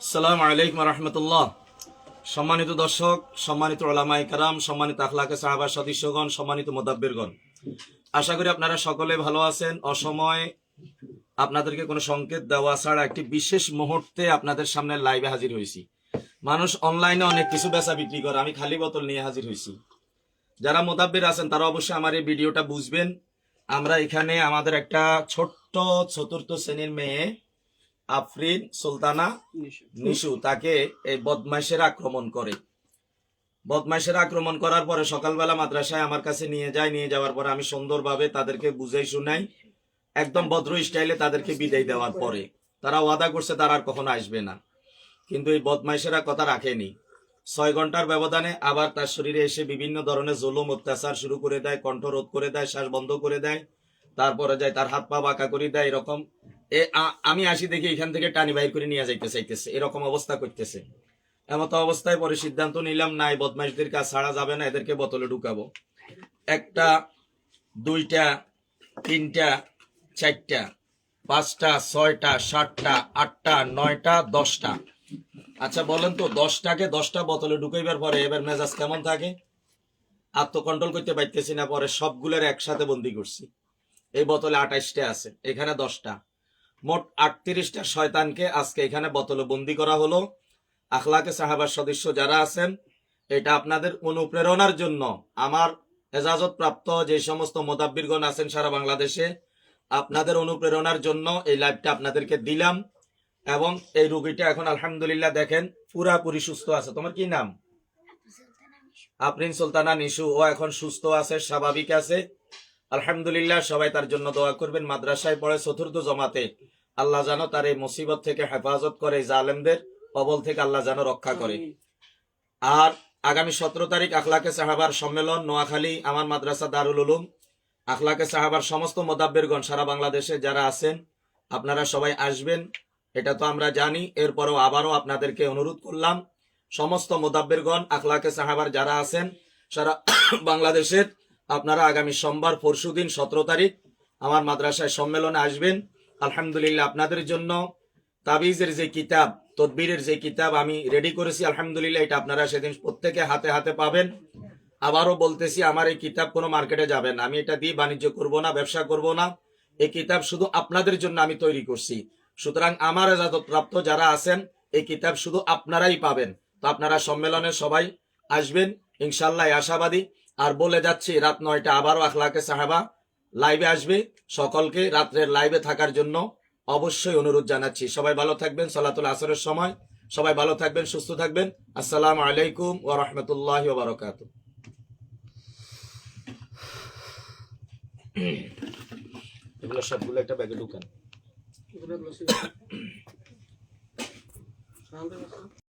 সালাম আলাইকুম রহমতুল্লাহ। সম্মানিত দর্শক, সম্মানিত ওলামাই কারাম, সম্মানিত আখলাকে সাহাবা সদস্যগণ, সম্মানিত মোদাব্বিরগণ। আশা করি আপনারা সকলে ভালো আছেন। অসময় আপনাদেরকে কোনো সংকেত দেওয়া ছাড়া একটি বিশেষ মুহূর্তে আপনাদের সামনে লাইভে হাজির হয়েছি। মানুষ অনলাইনে অনেক কিছু বেচা বিক্রি করে, আমি খালি বোতল নিয়ে হাজির হয়েছি। যারা মোদাব্বির আছেন, তারা অবশ্যই আমার এই ভিডিওটা বুঝবেন। আমরা এখানে আমাদের একটা ছোট্ট চতুর্থ শ্রেণির মেয়ে আফরিন সুলতানা নিশু। তাকে এই বদমাইশের আক্রমণ করে। বদমাইশের আক্রমণ করার পরে সকালবেলা মাদ্রাসায় আমার কাছে নিয়ে যায় নিয়ে যাওয়ার পরে আমি সুন্দরভাবে তাদেরকে বুঝাই শুনাই একদম ভদ্র স্টাইলে তাদেরকে বিদায় দেওয়ার পরে। তারা ওয়াদা করছে তারা আর কখনো আসবে না। কিন্তু এই বদমাইশেরা কথা রাখেনি। ছয় ঘণ্টার ব্যবধানে আবার তার শরীরে এসে বিভিন্ন ধরনের জুলুম অত্যাচার শুরু করে দেয় কণ্ঠ রোধ করে দেয় শ্বাস বন্ধ করে দেয় তারপরে যায় তার হাত পা বাঁকা করে দেয় এরকম আমি আসি দেখি এখান থেকে টানি বাইর করে নিয়ে যাইতে চাইতেছে। এরকম অবস্থা করতেছে। এমত অবস্থায় পরে সিদ্ধান্ত নিলাম, নাই, বদমাইশদের কাজ ছাড়া যাবে না, এদেরকে বোতলে ঢুকাবো। একটা, দুইটা, তিনটা, চারটা, পাঁচটা, ছয়টা, সাতটা, আটটা, নয়টা, দশটা। আচ্ছা বলেন তো, দশটাকে দশটা বোতলে ঢুকাইবার পরে এবার মেজাজ কেমন থাকে? আত্মকন্ট্রোল করতে পারতেছি না, পরে সবগুলোর একসাথে বন্দি করছি। এই বোতলে আঠাইশটা আছে, এখানে দশটা। মোট আটত্রিশটা শয়তানকে আজকে এখানে বোতলে বন্দি করা হলো। আখলাকে সাহাবার সদস্য যারা আছেন এটা আপনাদের অনুপ্রেরণার জন্য। আমার এজাজত প্রাপ্ত যে সমস্ত মোদাব্বিরগণ আছেন সারা বাংলাদেশে আপনাদের অনুপ্রেরণার জন্য এই লাইভটা আপনাদেরকে দিলাম এবং এই রুগীটা এখন আলহামদুলিল্লাহ দেখেন পুরাপুরি সুস্থ আছে। তোমার কি নাম? আফরিন সুলতানা নিশু। ও এখন সুস্থ আছে স্বাভাবিক আছে। আলহামদুলিল্লাহ সবাই তার জন্য দোয়া করবেন। মাদ্রাসায় পড়ে চতুর্থ জমাতে আল্লাহ জানো তার এই মুসিবত থেকে হেফাজত করে জালেমদের কবল থেকে আল্লাহ যেন রক্ষা করে। আর আগামী সতেরো তারিখ আখলাকে সাহাবার সম্মেলন নোয়াখালী আমার মাদ্রাসা দারুল উলুম। আখলাকে সাহাবার সমস্ত মোদাব্বেরগণ সারা বাংলাদেশে যারা আছেন আপনারা সবাই আসবেন। এটা তো আমরা জানি এরপরও আবারও আপনাদেরকে অনুরোধ করলাম। সমস্ত মোদাব্বেরগণ আখলাকে সাহাবার যারা আছেন সারা বাংলাদেশের আপনারা আগামী সোমবার, পরশু দিন সতেরো তারিখ আমার মাদ্রাসায় সম্মেলনে আসবেন। আলহামদুলিল্লাহ আপনাদের জন্য তাবিজের যে কিতাব, তদবিরের যে কিতাব আমি রেডি করেছি। আলহামদুলিল্লাহ এটা আপনারা সেদিন প্রত্যেকে হাতে হাতে পাবেন। আবারও বলতেছি, আমার এই কিতাব কোনো মার্কেটে যাবে না। আমি এটা দিয়ে বাণিজ্য করব না, ব্যবসা করব না। এই কিতাব শুধু আপনাদের জন্য আমি তৈরি করছি। সুতরাং আমার প্রাপ্ত যারা আছেন, এই কিতাব শুধু আপনারাই পাবেন। তো আপনারা সম্মেলনে সবাই আসবেন। ইনশাল্লাহ, আশাবাদী। আর বলে যাচ্ছি, রাত নয়টা আবারও আখলাকে সাহাবা লাইভে আসবে। সকলকে রাত্রের লাইভে থাকার জন্য অবশ্যই অনুরোধ জানাচ্ছি। সবাই ভালো থাকবেন, সলাতুল আসরের সময়। সবাই ভালো থাকবেন, সুস্থ থাকবেন। আসসালামু আলাইকুম ওয়া রাহমাতুল্লাহি ওয়া বারাকাতুহু এগুলো সবগুলো একটা ব্যাগে ঢুকান।